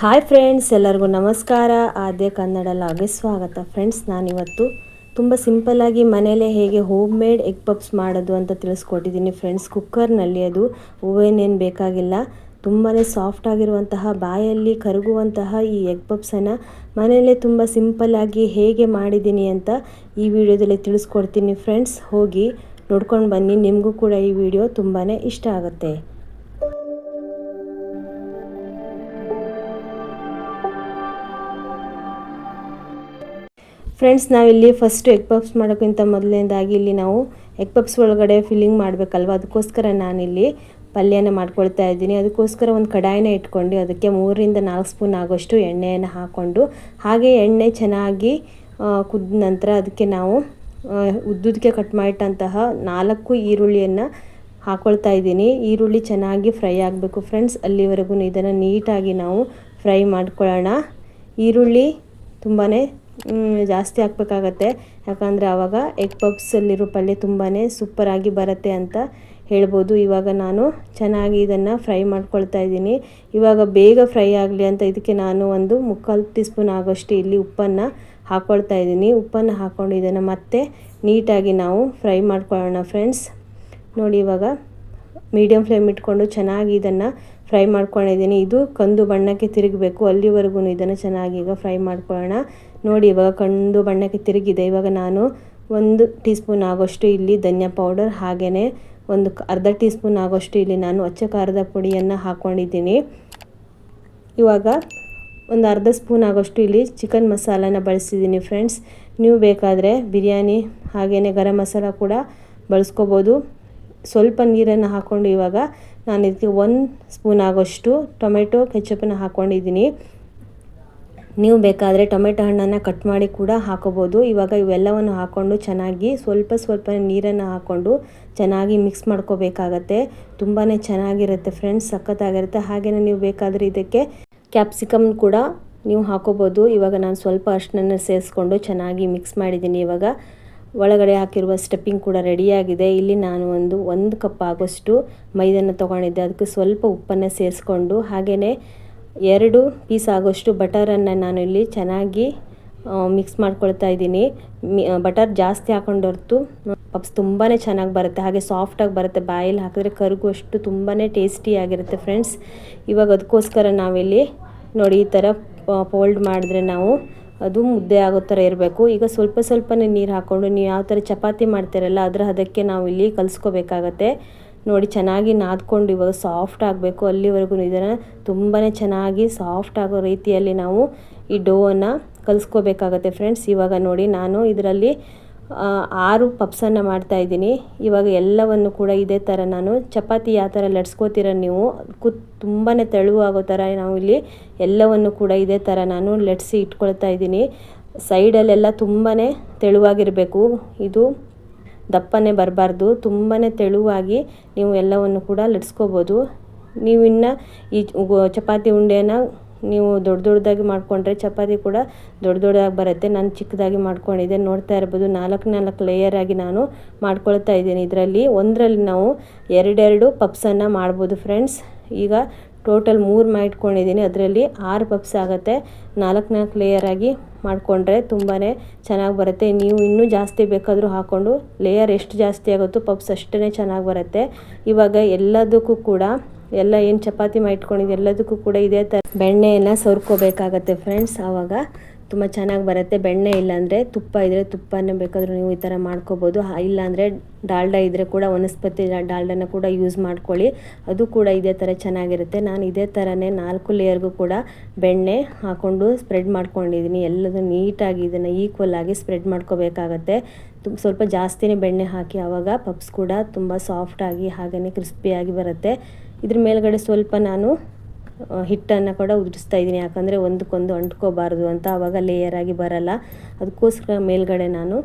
Hi friends ಎಲ್ಲರಿಗೂ ನಮಸ್ಕಾರ. ಆದ್ಯ ಕನ್ನಡ ಲಾಗೆ ಸ್ವಾಗತ. ಫ್ರೆಂಡ್ಸ್ ನಾನಿವತ್ತು ತುಂಬ ಸಿಂಪಲ್ಲಾಗಿ ಮನೇಲೇ ಹೇಗೆ ಹೋಮ್ ಮೇಡ್ ಎಗ್ ಪಪ್ಸ್ ಮಾಡೋದು ಅಂತ ತಿಳಿಸ್ಕೊಟ್ಟಿದ್ದೀನಿ ಫ್ರೆಂಡ್ಸ್ ಕುಕ್ಕರ್ನಲ್ಲಿ ಅದು ಹೂವೇನೇನು ಬೇಕಾಗಿಲ್ಲ. ತುಂಬಾ ಸಾಫ್ಟ್ ಆಗಿರುವಂತಹ, ಬಾಯಲ್ಲಿ ಕರಗುವಂತಹ ಈ ಎಗ್ ಪಪ್ಸನ್ನು ಮನೆಯಲ್ಲೇ ತುಂಬ ಸಿಂಪಲ್ಲಾಗಿ ಹೇಗೆ ಮಾಡಿದ್ದೀನಿ ಅಂತ ಈ ವಿಡಿಯೋದಲ್ಲಿ ತಿಳಿಸ್ಕೊಡ್ತೀನಿ ಫ್ರೆಂಡ್ಸ್ ಹೋಗಿ ನೋಡ್ಕೊಂಡು ಬನ್ನಿ. ನಿಮಗೂ ಕೂಡ ಈ ವಿಡಿಯೋ ತುಂಬಾ ಇಷ್ಟ ಆಗುತ್ತೆ. ಫ್ರೆಂಡ್ಸ್ ನಾವಿಲ್ಲಿ ಫಸ್ಟ್ ಎಗ್ ಪಪ್ಸ್ ಮಾಡೋಕ್ಕಿಂತ ಮೊದಲನೇದಾಗಿ ಇಲ್ಲಿ ನಾವು ಎಗ್ ಪಪ್ಸ್ ಒಳಗಡೆ ಫಿಲ್ಲಿಂಗ್ ಮಾಡಬೇಕಲ್ವ? ಅದಕ್ಕೋಸ್ಕರ ನಾನಿಲ್ಲಿ ಪಲ್ಯನ ಮಾಡ್ಕೊಳ್ತಾ ಇದ್ದೀನಿ. ಅದಕ್ಕೋಸ್ಕರ ಒಂದು ಕಡಾಯಿನ ಇಟ್ಕೊಂಡು ಅದಕ್ಕೆ ಮೂರರಿಂದ ನಾಲ್ಕು ಸ್ಪೂನ್ ಆಗೋಷ್ಟು ಎಣ್ಣೆಯನ್ನು ಹಾಕ್ಕೊಂಡು ಹಾಗೆ ಎಣ್ಣೆ ಚೆನ್ನಾಗಿ ಕುದ್ದ ನಂತರ ಅದಕ್ಕೆ ನಾವು ಉದ್ದುದಕ್ಕೆ ಕಟ್ ಮಾಡಿಟ್ಟಂತಹ ನಾಲ್ಕು ಈರುಳ್ಳಿಯನ್ನು ಹಾಕ್ಕೊಳ್ತಾ ಇದ್ದೀನಿ. ಈರುಳ್ಳಿ ಚೆನ್ನಾಗಿ ಫ್ರೈ ಆಗಬೇಕು ಫ್ರೆಂಡ್ಸ್. ಅಲ್ಲಿವರೆಗೂ ಇದನ್ನು ನೀಟಾಗಿ ನಾವು ಫ್ರೈ ಮಾಡ್ಕೊಳ್ಳೋಣ. ಈರುಳ್ಳಿ ತುಂಬಾ ಜಾಸ್ತಿ ಹಾಕ್ಬೇಕಾಗತ್ತೆ. ಯಾಕಂದರೆ ಆವಾಗ ಎಗ್ ಪಪ್ಸಲ್ಲಿರೋ ಪಲ್ಯ ತುಂಬಾ ಸೂಪರಾಗಿ ಬರುತ್ತೆ ಅಂತ ಹೇಳ್ಬೋದು. ಇವಾಗ ನಾನು ಚೆನ್ನಾಗಿ ಇದನ್ನು ಫ್ರೈ ಮಾಡ್ಕೊಳ್ತಾ ಇದ್ದೀನಿ. ಇವಾಗ ಬೇಗ ಫ್ರೈ ಆಗಲಿ ಅಂತ ಇದಕ್ಕೆ ನಾನು ಒಂದು ಮುಕ್ಕಾಲು ಟೀ ಸ್ಪೂನ್ ಆಗೋಷ್ಟು ಇಲ್ಲಿ ಉಪ್ಪನ್ನು ಹಾಕ್ಕೊಳ್ತಾ ಇದ್ದೀನಿ. ಉಪ್ಪನ್ನು ಹಾಕ್ಕೊಂಡು ಇದನ್ನು ಮತ್ತೆ ನೀಟಾಗಿ ನಾವು ಫ್ರೈ ಮಾಡ್ಕೊಳ್ಳೋಣ ಫ್ರೆಂಡ್ಸ್ ನೋಡಿ ಇವಾಗ ಮೀಡಿಯಮ್ ಫ್ಲೇಮ್ ಇಟ್ಕೊಂಡು ಚೆನ್ನಾಗಿ ಇದನ್ನು ಫ್ರೈ ಮಾಡ್ಕೊಂಡಿದ್ದೀನಿ. ಇದು ಕಂದು ಬಣ್ಣಕ್ಕೆ ತಿರುಗಬೇಕು. ಅಲ್ಲಿವರೆಗೂ ಇದನ್ನು ಚೆನ್ನಾಗಿ ಈಗ ಫ್ರೈ ಮಾಡ್ಕೊಳ್ಳೋಣ. ನೋಡಿ, ಇವಾಗ ಕಂದು ಬಣ್ಣಕ್ಕೆ ತಿರುಗಿದೆ. ಇವಾಗ ನಾನು ಒಂದು ಟೀ ಸ್ಪೂನ್ ಆಗೋಷ್ಟು ಇಲ್ಲಿ ಧನಿಯಾ ಪೌಡರ್, ಹಾಗೆಯೇ ಒಂದು ಅರ್ಧ ಟೀ ಸ್ಪೂನ್ ಆಗೋಷ್ಟು ಇಲ್ಲಿ ನಾನು ಅಚ್ಚ ಖಾರದ ಪುಡಿಯನ್ನು ಹಾಕ್ಕೊಂಡಿದ್ದೀನಿ ಇವಾಗ ಒಂದು ಅರ್ಧ ಸ್ಪೂನ್ ಆಗೋಷ್ಟು ಇಲ್ಲಿ ಚಿಕನ್ ಮಸಾಲಾನ ಬಳಸಿದ್ದೀನಿ ಫ್ರೆಂಡ್ಸ್. ನೀವು ಬೇಕಾದರೆ ಬಿರಿಯಾನಿ, ಹಾಗೆಯೇ ಗರಂ ಮಸಾಲ ಕೂಡ ಬಳಸ್ಕೋಬೋದು. ಸ್ವಲ್ಪ ನೀರನ್ನು ಹಾಕ್ಕೊಂಡು ಇವಾಗ ನಾನು ಇದಕ್ಕೆ ಒಂದು ಸ್ಪೂನ್ ಆಗೋಷ್ಟು ಟೊಮೆಟೊ ಕೆಚಪನ್ನು ಹಾಕ್ಕೊಂಡಿದ್ದೀನಿ ನೀವು ಬೇಕಾದರೆ ಟೊಮೆಟೊ ಹಣ್ಣನ್ನು ಕಟ್ ಮಾಡಿ ಕೂಡ ಹಾಕೋಬೋದು. ಇವಾಗ ಇವೆಲ್ಲವನ್ನು ಹಾಕ್ಕೊಂಡು ಚೆನ್ನಾಗಿ ಸ್ವಲ್ಪ ಸ್ವಲ್ಪ ನೀರನ್ನು ಹಾಕ್ಕೊಂಡು ಚೆನ್ನಾಗಿ ಮಿಕ್ಸ್ ಮಾಡ್ಕೋಬೇಕಾಗತ್ತೆ. ತುಂಬಾ ಚೆನ್ನಾಗಿರುತ್ತೆ ಫ್ರೆಂಡ್ಸ್ ಸಖತ್ತಾಗಿರುತ್ತೆ. ಹಾಗೆಯೇ ನೀವು ಬೇಕಾದರೆ ಇದಕ್ಕೆ ಕ್ಯಾಪ್ಸಿಕಮ್ ಕೂಡ ನೀವು ಹಾಕೋಬೋದು. ಇವಾಗ ನಾನು ಸ್ವಲ್ಪ ಅಷ್ಟನ್ನು ಸೇರಿಸ್ಕೊಂಡು ಚೆನ್ನಾಗಿ ಮಿಕ್ಸ್ ಮಾಡಿದ್ದೀನಿ ಇವಾಗ. ಒಳಗಡೆ ಹಾಕಿರುವ ಸ್ಟೆಪ್ಪಿಂಗ್ ಕೂಡ ರೆಡಿಯಾಗಿದೆ ಇಲ್ಲಿ ನಾನು ಒಂದು ಒಂದು ಕಪ್ ಆಗೋಷ್ಟು ಮೈದನ್ನು ತೊಗೊಂಡಿದ್ದೆ. ಅದಕ್ಕೆ ಸ್ವಲ್ಪ ಉಪ್ಪನ್ನು ಸೇರಿಸ್ಕೊಂಡು ಹಾಗೆಯೇ ಎರಡು ಪೀಸ್ ಆಗೋಷ್ಟು ಬಟರನ್ನು ನಾನು ಇಲ್ಲಿ ಚೆನ್ನಾಗಿ ಮಿಕ್ಸ್ ಮಾಡ್ಕೊಳ್ತಾ ಇದ್ದೀನಿ. ಬಟರ್ ಜಾಸ್ತಿ ಹಾಕೊಂಡು ಹೊರತು ಪಪ್ಸ್ ತುಂಬಾ ಚೆನ್ನಾಗಿ ಬರುತ್ತೆ. ಹಾಗೆ ಸಾಫ್ಟಾಗಿ ಬರುತ್ತೆ. ಬಾಯಲ್ಲಿ ಹಾಕಿದ್ರೆ ಕರಗುವಷ್ಟು ತುಂಬಾ ಟೇಸ್ಟಿಯಾಗಿರುತ್ತೆ ಫ್ರೆಂಡ್ಸ್ ಇವಾಗ ಅದಕ್ಕೋಸ್ಕರ ನಾವಿಲ್ಲಿ ನೋಡಿ ಈ ಥರ ಫೋಲ್ಡ್ ಮಾಡಿದ್ರೆ ನಾವು ಅದು ಮುದ್ದೆ ಆಗೋ ಥರ ಇರಬೇಕು. ಈಗ ಸ್ವಲ್ಪ ಸ್ವಲ್ಪನೇ ನೀರು ಹಾಕ್ಕೊಂಡು ನೀವು ಯಾವ ಥರ ಚಪಾತಿ ಮಾಡ್ತೀರಲ್ಲ, ಅದರ ಅದಕ್ಕೆ ನಾವು ಇಲ್ಲಿ ಕಲಿಸ್ಕೋಬೇಕಾಗತ್ತೆ. ನೋಡಿ ಚೆನ್ನಾಗಿ ನಾದ್ಕೊಂಡು ಇವಾಗ ಸಾಫ್ಟ್ ಆಗಬೇಕು ಅಲ್ಲಿವರೆಗೂ. ಇದನ್ನು ತುಂಬಾ ಚೆನ್ನಾಗಿ ಸಾಫ್ಟ್ ಆಗೋ ರೀತಿಯಲ್ಲಿ ನಾವು ಈ ಡೋವನ್ನು ಕಲಿಸ್ಕೋಬೇಕಾಗತ್ತೆ ಫ್ರೆಂಡ್ಸ್ ಇವಾಗ ನೋಡಿ ನಾನು ಇದರಲ್ಲಿ ಆರು ಪಪ್ಸನ್ನು ಮಾಡ್ತಾಯಿದ್ದೀನಿ ಇವಾಗ ಎಲ್ಲವನ್ನು ಕೂಡ ಇದೇ ಥರ ನಾನು ಚಪಾತಿ ಯಾವ ಥರ ಲಟ್ಸ್ಕೋತೀರ ನೀವು ಕುತ್ ತುಂಬಾ ತೆಳುವಾಗೋ ಥರ ನಾವು ಇಲ್ಲಿ ಎಲ್ಲವನ್ನು ಕೂಡ ಇದೇ ಥರ ನಾನು ಲಟ್ಸಿ ಇಟ್ಕೊಳ್ತಾ ಇದ್ದೀನಿ. ಸೈಡಲ್ಲೆಲ್ಲ ತುಂಬಾ ತೆಳುವಾಗಿರಬೇಕು. ಇದು ದಪ್ಪನೇ ಬರಬಾರ್ದು. ತುಂಬಾ ತೆಳುವಾಗಿ ನೀವು ಎಲ್ಲವನ್ನು ಕೂಡ ಲಟ್ಸ್ಕೋಬೋದು. ನೀವು ಇನ್ನು ಈ ಚಪಾತಿ ಉಂಡೆನ ನೀವು ದೊಡ್ಡ ದೊಡ್ಡದಾಗಿ ಮಾಡಿಕೊಂಡ್ರೆ ಚಪಾತಿ ಕೂಡ ದೊಡ್ಡ ದೊಡ್ಡದಾಗಿ ಬರುತ್ತೆ. ನಾನು ಚಿಕ್ಕದಾಗಿ ಮಾಡ್ಕೊಂಡಿದ್ದೆ. ನೋಡ್ತಾ ಇರ್ಬೋದು, ನಾಲ್ಕು ನಾಲ್ಕು ಲೇಯರ್ ಆಗಿ ನಾನು ಮಾಡ್ಕೊಳ್ತಾ ಇದ್ದೀನಿ. ಇದರಲ್ಲಿ ಒಂದರಲ್ಲಿ ನಾವು ಎರಡೆರಡು ಪಪ್ಸನ್ನು ಮಾಡ್ಬೋದು ಫ್ರೆಂಡ್ಸ್ ಈಗ ಟೋಟಲ್ ಮೂರು ಮಾಡಿಟ್ಕೊಂಡಿದ್ದೀನಿ ಅದರಲ್ಲಿ ಆರು ಪಪ್ಸ್ ಆಗುತ್ತೆ. ನಾಲ್ಕು ನಾಲ್ಕು ಲೇಯರಾಗಿ ಮಾಡಿಕೊಂಡ್ರೆ ತುಂಬಾ ಚೆನ್ನಾಗಿ ಬರುತ್ತೆ. ನೀವು ಇನ್ನೂ ಜಾಸ್ತಿ ಬೇಕಾದರೂ ಹಾಕ್ಕೊಂಡು ಲೇಯರ್ ಎಷ್ಟು ಜಾಸ್ತಿ ಆಗುತ್ತೋ ಪಪ್ಸ್ ಅಷ್ಟೇ ಚೆನ್ನಾಗಿ ಬರುತ್ತೆ. ಇವಾಗ ಎಲ್ಲದಕ್ಕೂ ಕೂಡ, ಎಲ್ಲ ಏನು ಚಪಾತಿ ಮಾಡಿಟ್ಕೊಂಡಿದ್ದು ಎಲ್ಲದಕ್ಕೂ ಕೂಡ ಇದೇ ಥರ ಬೆಣ್ಣೆಯನ್ನು ಸವರ್ಕೋಬೇಕಾಗತ್ತೆ ಫ್ರೆಂಡ್ಸ್ ಆವಾಗ ತುಂಬ ಚೆನ್ನಾಗಿ ಬರುತ್ತೆ. ಬೆಣ್ಣೆ ಇಲ್ಲಾಂದರೆ ತುಪ್ಪ ಇದ್ದರೆ ತುಪ್ಪನೇ ಬೇಕಾದರೂ ನೀವು ಈ ಥರ ಮಾಡ್ಕೋಬೋದು. ಇಲ್ಲಾಂದರೆ ಡಾಲ್ಡಾ ಇದ್ದರೆ ಕೂಡ ವನಸ್ಪತಿ ಡಾಲ್ಡನ ಕೂಡ ಯೂಸ್ ಮಾಡ್ಕೊಳ್ಳಿ. ಅದು ಕೂಡ ಇದೇ ಥರ ಚೆನ್ನಾಗಿರುತ್ತೆ. ನಾನು ಇದೇ ಥರನೇ ನಾಲ್ಕು ಲೇಯರ್ಗೂ ಕೂಡ ಬೆಣ್ಣೆ ಹಾಕ್ಕೊಂಡು ಸ್ಪ್ರೆಡ್ ಮಾಡ್ಕೊಂಡಿದ್ದೀನಿ ಎಲ್ಲದೂ ನೀಟಾಗಿ ಇದನ್ನು ಈಕ್ವಲ್ ಆಗಿ ಸ್ಪ್ರೆಡ್ ಮಾಡ್ಕೋಬೇಕಾಗತ್ತೆ. ತುಂಬ ಸ್ವಲ್ಪ ಜಾಸ್ತಿನೇ ಬೆಣ್ಣೆ ಹಾಕಿ ಆವಾಗ ಪಪ್ಸ್ ಕೂಡ ತುಂಬ ಸಾಫ್ಟಾಗಿ ಹಾಗೆಯೇ ಕ್ರಿಸ್ಪಿಯಾಗಿ ಬರುತ್ತೆ. ಇದ್ರ ಮೇಲ್ಗಡೆ ಸ್ವಲ್ಪ ನಾನು ಹಿಟ್ಟನ್ನು ಕೂಡ ಉದುರಿಸ್ತಾ ಇದ್ದೀನಿ. ಯಾಕಂದರೆ ಒಂದಕ್ಕೊಂದು ಅಂಟ್ಕೋಬಾರ್ದು ಅಂತ ಆವಾಗ ಲೇಯರ್ ಆಗಿ ಬರಲ್ಲ. ಅದಕ್ಕೋಸ್ಕರ ಮೇಲ್ಗಡೆ ನಾನು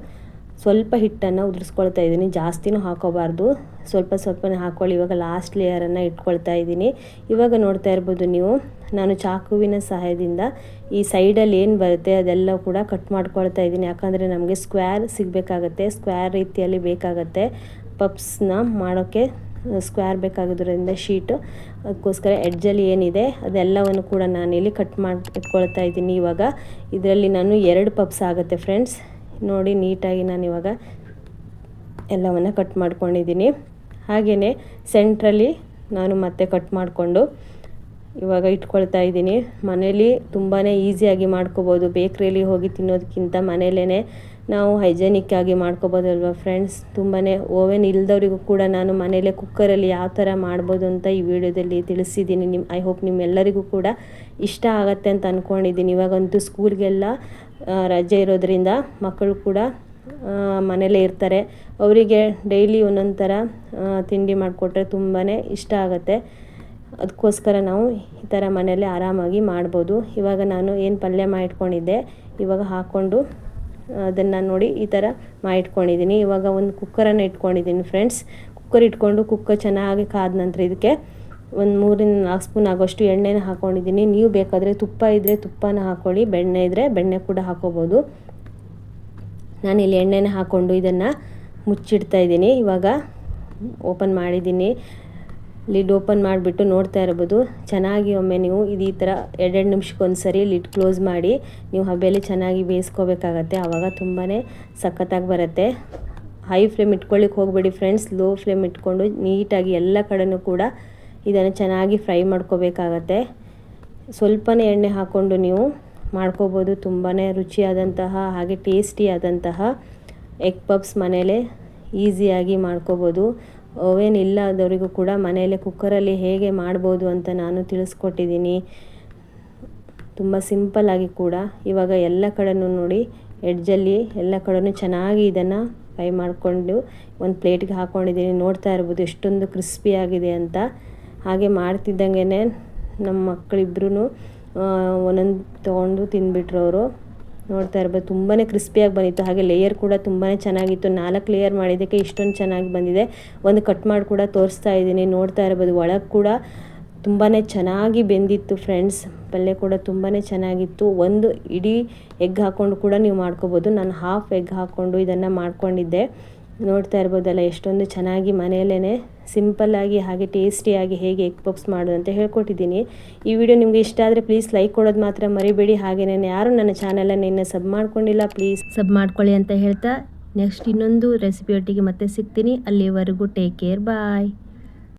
ಸ್ವಲ್ಪ ಹಿಟ್ಟನ್ನು ಉದುರಿಸ್ಕೊಳ್ತಾ ಇದ್ದೀನಿ. ಜಾಸ್ತಿನೂ ಹಾಕೋಬಾರ್ದು. ಸ್ವಲ್ಪ ಸ್ವಲ್ಪನೇ ಹಾಕ್ಕೊಳ್ಳಿ ಇವಾಗ ಲಾಸ್ಟ್ ಲೇಯರನ್ನು ಇಟ್ಕೊಳ್ತಾ ಇದ್ದೀನಿ. ಇವಾಗ ನೋಡ್ತಾ ಇರ್ಬೋದು ನೀವು, ನಾನು ಚಾಕುವಿನ ಸಹಾಯದಿಂದ ಈ ಸೈಡಲ್ಲಿ ಏನು ಬರುತ್ತೆ ಅದೆಲ್ಲ ಕೂಡ ಕಟ್ ಮಾಡ್ಕೊಳ್ತಾ ಇದ್ದೀನಿ. ಯಾಕಂದರೆ ನಮಗೆ ಸ್ಕ್ವೇರ್ ಸಿಗಬೇಕಾಗತ್ತೆ. ಸ್ಕ್ವೇರ್ ರೀತಿಯಲ್ಲಿ ಬೇಕಾಗತ್ತೆ ಪಪ್ಸ್ನ ಮಾಡೋಕ್ಕೆ ಸ್ಕ್ವೇರ್ ಬೇಕಾಗಿದ್ದರಿಂದ ಶೀಟು. ಅದಕ್ಕೋಸ್ಕರ ಎಡ್ಜಲ್ಲಿ ಏನಿದೆ, ಅದೆಲ್ಲವನ್ನು ಕೂಡ ನಾನಿಲ್ಲಿ ಕಟ್ ಮಾಡಿ, ಇಟ್ಕೊಳ್ತಾ ಇದ್ದೀನಿ ಇವಾಗ. ಇದರಲ್ಲಿ ನಾನು ಎರಡು ಪಪ್ಸ್ ಆಗುತ್ತೆ ಫ್ರೆಂಡ್ಸ್ ನೋಡಿ, ನೀಟಾಗಿ ನಾನು ಇವಾಗ ಎಲ್ಲವನ್ನು ಕಟ್ ಮಾಡ್ಕೊಂಡಿದ್ದೀನಿ. ಹಾಗೆಯೇ ಸೆಂಟ್ರಲ್ಲಿ ನಾನು ಮತ್ತೆ ಕಟ್ ಮಾಡಿಕೊಂಡು ಇವಾಗ ಇಟ್ಕೊಳ್ತಾ ಇದ್ದೀನಿ. ಮನೇಲಿ ತುಂಬಾ ಈಸಿಯಾಗಿ ಮಾಡ್ಕೋಬೋದು. ಬೇಕ್ರಿಯಲ್ಲಿ ಹೋಗಿ ತಿನ್ನೋದಕ್ಕಿಂತ ಮನೇಲೇ ನಾವು ಹೈಜೆನಿಕ್ ಆಗಿ ಮಾಡ್ಕೋಬೋದಲ್ವ ಫ್ರೆಂಡ್ಸ್ ತುಂಬಾ ಓವೆನ್ ಇಲ್ದವರಿಗೂ ಕೂಡ ನಾನು ಮನೇಲೆ ಕುಕ್ಕರಲ್ಲಿ ಯಾವ ಥರ ಮಾಡ್ಬೋದು ಅಂತ ಈ ವಿಡಿಯೋದಲ್ಲಿ ತಿಳಿಸಿದ್ದೀನಿ. ನಿಮ್ಮ ಐ ಹೋಪ್ ನಿಮ್ಮೆಲ್ಲರಿಗೂ ಕೂಡ ಇಷ್ಟ ಆಗತ್ತೆ ಅಂತ ಅಂದ್ಕೊಂಡಿದ್ದೀನಿ ಇವಾಗಂತೂ ಸ್ಕೂಲ್ಗೆಲ್ಲ ರಜೆ ಇರೋದ್ರಿಂದ ಮಕ್ಕಳು ಕೂಡ ಮನೇಲೇ ಇರ್ತಾರೆ. ಅವರಿಗೆ ಡೈಲಿ ಒಂದೊಂದು ಥರ ತಿಂಡಿ ಮಾಡಿಕೊಟ್ರೆ ತುಂಬಾ ಇಷ್ಟ ಆಗುತ್ತೆ. ಅದಕ್ಕೋಸ್ಕರ ನಾವು ಈ ಥರ ಮನೆಯಲ್ಲೇ ಆರಾಮಾಗಿ ಮಾಡ್ಬೋದು. ಇವಾಗ ನಾನು ಏನು ಪಲ್ಯ ಮಾಡಿಟ್ಕೊಂಡಿದ್ದೆ, ಇವಾಗ ಹಾಕ್ಕೊಂಡು ಅದನ್ನು ನೋಡಿ ಈ ಥರ ಮಾಡಿಟ್ಕೊಂಡಿದ್ದೀನಿ ಇವಾಗ ಒಂದು ಕುಕ್ಕರನ್ನು ಇಟ್ಕೊಂಡಿದ್ದೀನಿ ಫ್ರೆಂಡ್ಸ್ ಕುಕ್ಕರ್ ಇಟ್ಕೊಂಡು ಕುಕ್ಕರ್ ಚೆನ್ನಾಗಿ ಕಾದ ನಂತರ ಇದಕ್ಕೆ ಒಂದು ಮೂರಿಂದ ನಾಲ್ಕು ಸ್ಪೂನ್ ಆಗೋಷ್ಟು ಎಣ್ಣೆನ ಹಾಕ್ಕೊಂಡಿದ್ದೀನಿ ನೀವು ಬೇಕಾದರೆ ತುಪ್ಪ ಇದ್ದರೆ ತುಪ್ಪನ ಹಾಕ್ಕೊಳ್ಳಿ ಬೆಣ್ಣೆ ಇದ್ದರೆ ಬೆಣ್ಣೆ ಕೂಡ ಹಾಕೋಬೋದು. ನಾನಿಲ್ಲಿ ಎಣ್ಣೆನ ಹಾಕ್ಕೊಂಡು ಇದನ್ನು ಮುಚ್ಚಿಡ್ತಾ ಇದ್ದೀನಿ ಇವಾಗ ಓಪನ್ ಮಾಡಿದ್ದೀನಿ ಲಿಡ್ ಓಪನ್ ಮಾಡಿಬಿಟ್ಟು ನೋಡ್ತಾ ಇರ್ಬೋದು ಚೆನ್ನಾಗಿ ಒಮ್ಮೆ ನೀವು ಇದು ಈ ಥರ ಎರಡೆರಡು ನಿಮಿಷಕ್ಕೊಂದು ಸರಿ ಲಿಡ್ ಕ್ಲೋಸ್ ಮಾಡಿ ನೀವು ಹಬೆಯಲ್ಲಿ ಚೆನ್ನಾಗಿ ಬೇಯಿಸ್ಕೋಬೇಕಾಗತ್ತೆ. ಆವಾಗ ತುಂಬಾ ಸಖತ್ತಾಗಿ ಬರುತ್ತೆ. ಹೈ ಫ್ಲೇಮ್ ಇಟ್ಕೊಳ್ಳಿಕ್ಕೆ ಹೋಗಬೇಡಿ ಫ್ರೆಂಡ್ಸ್. ಲೋ ಫ್ಲೇಮ್ ಇಟ್ಕೊಂಡು ನೀಟಾಗಿ ಎಲ್ಲ ಕಡೆನೂ ಕೂಡ ಇದನ್ನು ಚೆನ್ನಾಗಿ ಫ್ರೈ ಮಾಡ್ಕೋಬೇಕಾಗತ್ತೆ. ಸ್ವಲ್ಪನೇ ಎಣ್ಣೆ ಹಾಕ್ಕೊಂಡು ನೀವು ಮಾಡ್ಕೋಬೋದು. ತುಂಬಾ ರುಚಿಯಾದಂತಹ ಹಾಗೆ ಟೇಸ್ಟಿಯಾದಂತಹ ಎಗ್ ಪಪ್ಸ್ ಮನೇಲೆ ಈಸಿಯಾಗಿ ಮಾಡ್ಕೋಬೋದು. ಓವೆನ್ ಇಲ್ಲದವರಿಗೂ ಕೂಡ ಮನೆಯಲ್ಲೇ ಕುಕ್ಕರಲ್ಲಿ ಹೇಗೆ ಮಾಡ್ಬೋದು ಅಂತ ನಾನು ತಿಳಿಸ್ಕೊಟ್ಟಿದ್ದೀನಿ. ತುಂಬ ಸಿಂಪಲ್ಲಾಗಿ ಕೂಡ ಇವಾಗ ಎಲ್ಲ ಕಡೆನೂ ನೋಡಿ, ಎಡ್ಜಲ್ಲಿ ಎಲ್ಲ ಕಡೆನೂ ಚೆನ್ನಾಗಿ ಇದನ್ನು ಫ್ರೈ ಮಾಡಿಕೊಂಡು ಒಂದು ಪ್ಲೇಟ್ಗೆ ಹಾಕ್ಕೊಂಡಿದ್ದೀನಿ ನೋಡ್ತಾ ಇರ್ಬೋದು ಎಷ್ಟೊಂದು ಕ್ರಿಸ್ಪಿಯಾಗಿದೆ ಅಂತ. ಹಾಗೆ ಮಾಡ್ತಿದ್ದಂಗೆ ನಮ್ಮ ಮಕ್ಕಳಿಬ್ರು ಒಂದೊಂದು ತೊಗೊಂಡು ತಿಂದುಬಿಟ್ರು ಅವರು ನೋಡ್ತಾ ಇರ್ಬೋದು. ತುಂಬಾ ಕ್ರಿಸ್ಪಿಯಾಗಿ ಬಂದಿತ್ತು. ಹಾಗೆ ಲೇಯರ್ ಕೂಡ ತುಂಬಾ ಚೆನ್ನಾಗಿತ್ತು. ನಾಲ್ಕು ಲೇಯರ್ ಮಾಡಿದ್ದಕ್ಕೆ ಇಷ್ಟೊಂದು ಚೆನ್ನಾಗಿ ಬಂದಿದೆ. ಒಂದು ಕಟ್ ಮಾಡಿ ಕೂಡ ತೋರಿಸ್ತಾ ಇದ್ದೀನಿ. ನೋಡ್ತಾ ಇರ್ಬೋದು. ಒಳಗೆ ಕೂಡ ತುಂಬಾ ಚೆನ್ನಾಗಿ ಬೆಂದಿತ್ತು ಫ್ರೆಂಡ್ಸ್ ಪಲ್ಯ ಕೂಡ ತುಂಬಾ ಚೆನ್ನಾಗಿತ್ತು. ಒಂದು ಇಡೀ ಎಗ್ ಹಾಕ್ಕೊಂಡು ಕೂಡ ನೀವು ಮಾಡ್ಕೋಬೋದು. ನಾನು ಹಾಫ್ ಎಗ್ ಹಾಕ್ಕೊಂಡು ಇದನ್ನು ಮಾಡ್ಕೊಂಡಿದ್ದೆ. ನೋಡ್ತಾ ಇರ್ಬೋದಲ್ಲ, ಎಷ್ಟೊಂದು ಚೆನ್ನಾಗಿ ಮನೆಯಲ್ಲೇ ಸಿಂಪಲ್ಲಾಗಿ ಹಾಗೆ ಟೇಸ್ಟಿಯಾಗಿ ಹೇಗೆ ಎಗ್ ಪಪ್ಸ್ ಮಾಡೋದು ಅಂತ ಹೇಳ್ಕೊಟ್ಟಿದ್ದೀನಿ. ಈ ವಿಡಿಯೋ ನಿಮಗೆ ಇಷ್ಟ ಆದರೆ ಪ್ಲೀಸ್ ಲೈಕ್ ಕೊಡೋದು ಮಾತ್ರ ಮರಿಬೇಡಿ. ಹಾಗೆ ಯಾರು ನನ್ನ ಚಾನಲನ್ನು ಇನ್ನೂ ಸಬ್ ಮಾಡ್ಕೊಂಡಿಲ್ಲ ಪ್ಲೀಸ್ ಸಬ್ ಮಾಡ್ಕೊಳ್ಳಿ ಅಂತ ಹೇಳ್ತಾ ನೆಕ್ಸ್ಟ್ ಇನ್ನೊಂದು ರೆಸಿಪಿಯೊಟ್ಟಿಗೆ ಮತ್ತೆ ಸಿಗ್ತೀನಿ. ಅಲ್ಲಿವರೆಗೂ ಟೇಕ್ ಕೇರ್ ಬಾಯ್